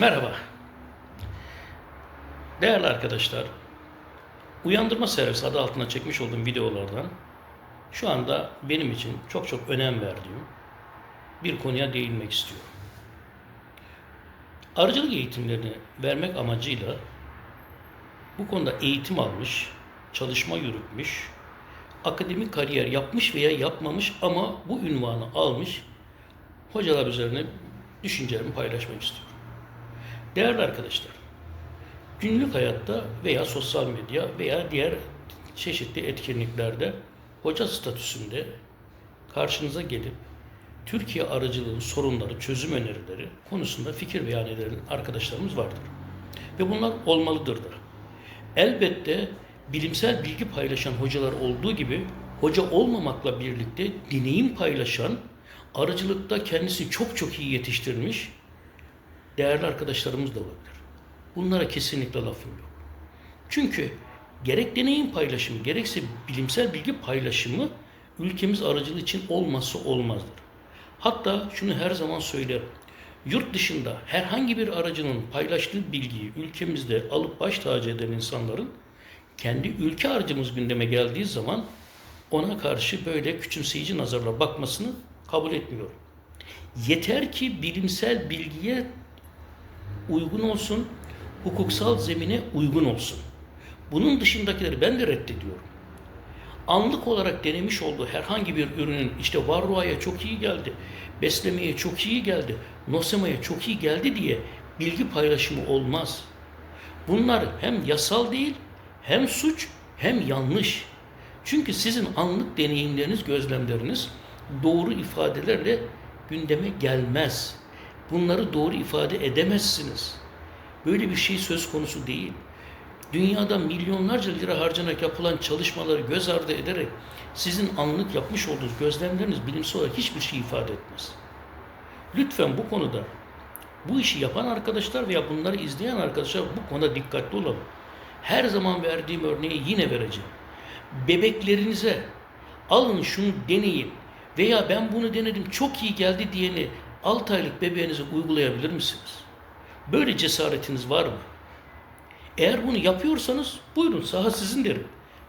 Merhaba. Değerli arkadaşlar, Uyandırma Servisi adı altına çekmiş olduğum videolardan şu anda benim için çok çok önem verdiğim bir konuya değinmek istiyorum. Arıcılık eğitimlerini vermek amacıyla bu konuda eğitim almış, çalışma yürütmüş, akademik kariyer yapmış veya yapmamış ama bu ünvanı almış hocalar üzerine düşüncelerimi paylaşmak istiyorum. Değerli arkadaşlar, günlük hayatta veya sosyal medya veya diğer çeşitli etkinliklerde hoca statüsünde karşınıza gelip Türkiye aracılığının sorunları, çözüm önerileri konusunda fikir beyan eden arkadaşlarımız vardır. Ve bunlar olmalıdır da. Elbette bilimsel bilgi paylaşan hocalar olduğu gibi hoca olmamakla birlikte deneyim paylaşan, aracılıkta kendisi çok çok iyi yetiştirmiş değerli arkadaşlarımız da olabilir. Bunlara kesinlikle lafım yok. Çünkü gerek deneyim paylaşımı gerekse bilimsel bilgi paylaşımı ülkemiz aracılığı için olmazsa olmazdır. Hatta şunu her zaman söylerim. Yurt dışında herhangi bir aracının paylaştığı bilgiyi ülkemizde alıp baş tacı eden insanların kendi ülke aracımız gündeme geldiği zaman ona karşı böyle küçümseyici nazarla bakmasını kabul etmiyorum. Yeter ki bilimsel bilgiye uygun olsun, hukuksal zemine uygun olsun. Bunun dışındakileri ben de reddediyorum. Anlık olarak denemiş olduğu herhangi bir ürünün işte varroaya çok iyi geldi, beslemeye çok iyi geldi, nosemaya çok iyi geldi diye bilgi paylaşımı olmaz. Bunlar hem yasal değil, hem suç, hem yanlış. Çünkü sizin anlık deneyimleriniz, gözlemleriniz doğru ifadelerle gündeme gelmez. Bunları doğru ifade edemezsiniz. Böyle bir şey söz konusu değil. Dünyada milyonlarca lira harcanarak yapılan çalışmaları göz ardı ederek sizin anlık yapmış olduğunuz gözlemleriniz bilimsel olarak hiçbir şey ifade etmez. Lütfen bu konuda bu işi yapan arkadaşlar veya bunları izleyen arkadaşlar bu konuda dikkatli olalım. Her zaman verdiğim örneği yine vereceğim. Bebeklerinize alın şunu deneyin veya ben bunu denedim çok iyi geldi diyeni 6 aylık bebeğinize uygulayabilir misiniz? Böyle cesaretiniz var mı? Eğer bunu yapıyorsanız buyurun saha sizin derim.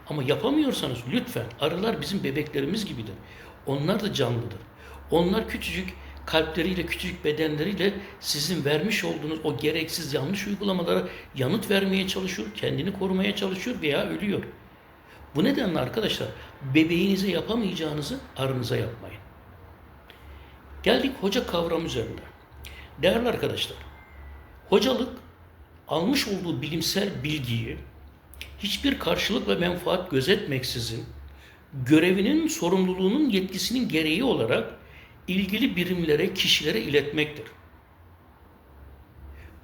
Ama yapamıyorsanız lütfen arılar bizim bebeklerimiz gibidir. Onlar da canlıdır. Onlar küçücük kalpleriyle, küçücük bedenleriyle sizin vermiş olduğunuz o gereksiz yanlış uygulamalara yanıt vermeye çalışıyor, kendini korumaya çalışıyor veya ölüyor. Bu nedenle arkadaşlar bebeğinize yapamayacağınızı arınıza yapmayın. Geldik hoca kavramı üzerinde. Değerli arkadaşlar, hocalık almış olduğu bilimsel bilgiyi hiçbir karşılık ve menfaat gözetmeksizin görevinin, sorumluluğunun, yetkisinin gereği olarak ilgili birimlere, kişilere iletmektir.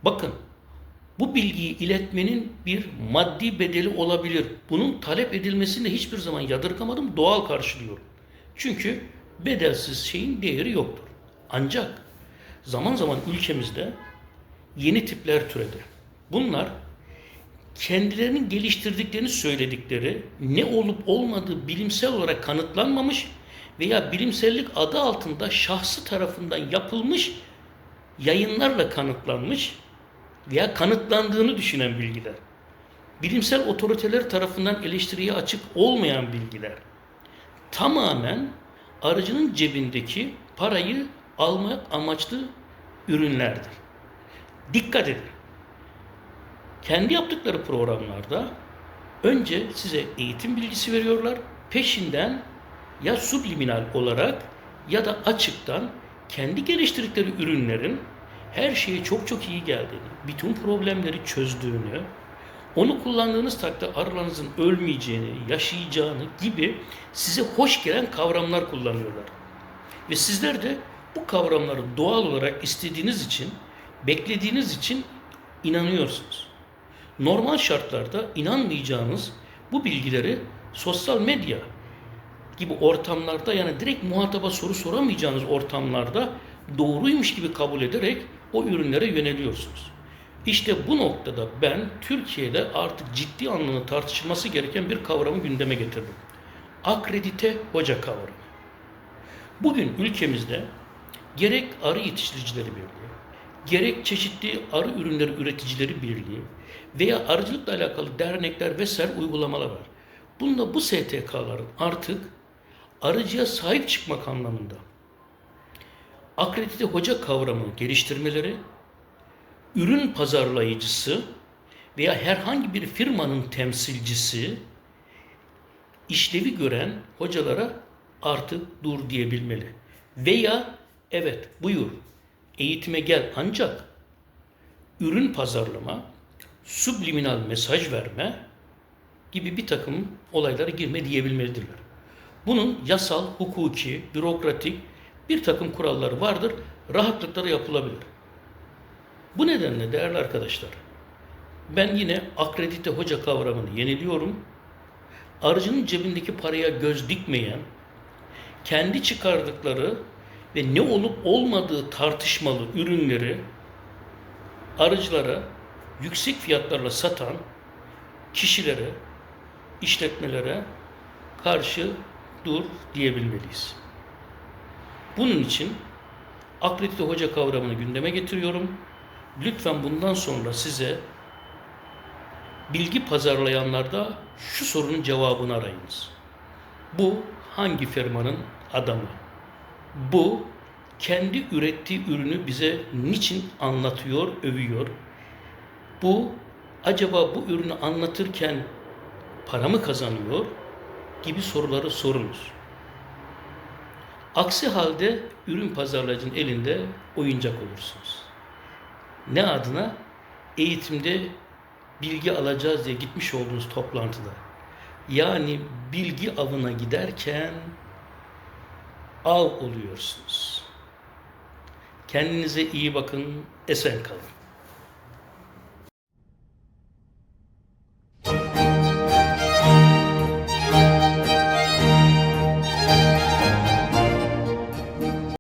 Bakın, bu bilgiyi iletmenin bir maddi bedeli olabilir. Bunun talep edilmesini de hiçbir zaman yadırgamadım, doğal karşılıyorum. Çünkü bedelsiz şeyin değeri yoktur. Ancak zaman zaman ülkemizde yeni tipler türedi. Bunlar kendilerinin geliştirdiklerini söyledikleri ne olup olmadığı bilimsel olarak kanıtlanmamış veya bilimsellik adı altında şahsı tarafından yapılmış yayınlarla kanıtlanmış veya kanıtlandığını düşünen bilgiler. Bilimsel otoriteler tarafından eleştiriye açık olmayan bilgiler. Tamamen aracının cebindeki parayı almak amaçlı ürünlerdir. Dikkat edin. Kendi yaptıkları programlarda önce size eğitim bilgisi veriyorlar. Peşinden ya subliminal olarak ya da açıktan kendi geliştirdikleri ürünlerin her şeye çok çok iyi geldiğini, bütün problemleri çözdüğünü, onu kullandığınız takdirde arılarınızın ölmeyeceğini, yaşayacağını gibi size hoş gelen kavramlar kullanıyorlar. Ve sizler de bu kavramları doğal olarak istediğiniz için, beklediğiniz için inanıyorsunuz. Normal şartlarda inanmayacağınız bu bilgileri sosyal medya gibi ortamlarda yani direkt muhataba soru soramayacağınız ortamlarda doğruymuş gibi kabul ederek o ürünlere yöneliyorsunuz. İşte bu noktada ben Türkiye'de artık ciddi anlamda tartışılması gereken bir kavramı gündeme getirdim. Akredite hoca kavramı. Bugün ülkemizde gerek arı yetiştiricileri birliği, gerek çeşitli arı ürünleri üreticileri birliği veya arıcılıkla alakalı dernekler vesaire uygulamalar var. Bunda bu STK'ların artık arıcıya sahip çıkmak anlamında akredite hoca kavramını geliştirmeleri, ürün pazarlayıcısı veya herhangi bir firmanın temsilcisi işlevi gören hocalara artık dur diyebilmeli. Veya evet buyur eğitime gel ancak ürün pazarlama, subliminal mesaj verme gibi bir takım olaylara girme diyebilmelidirler. Bunun yasal, hukuki, bürokratik bir takım kuralları vardır. Rahatlıkla da yapılabilir. Bu nedenle değerli arkadaşlar, ben yine akredite hoca kavramını yeniliyorum. Arıcının cebindeki paraya göz dikmeyen, kendi çıkardıkları ve ne olup olmadığı tartışmalı ürünleri arıcılara yüksek fiyatlarla satan kişilere, işletmelere karşı dur diyebilmeliyiz. Bunun için akredite hoca kavramını gündeme getiriyorum. Lütfen bundan sonra size bilgi pazarlayanlarda şu sorunun cevabını arayınız. Bu hangi firmanın adamı? Bu kendi ürettiği ürünü bize niçin anlatıyor, övüyor? Bu acaba bu ürünü anlatırken para mı kazanıyor? gibi soruları sorunuz. Aksi halde ürün pazarlayıcının elinde oyuncak olursunuz. Ne adına? Eğitimde bilgi alacağız diye gitmiş olduğunuz toplantıda. Yani bilgi avına giderken av oluyorsunuz. Kendinize iyi bakın, esen kalın.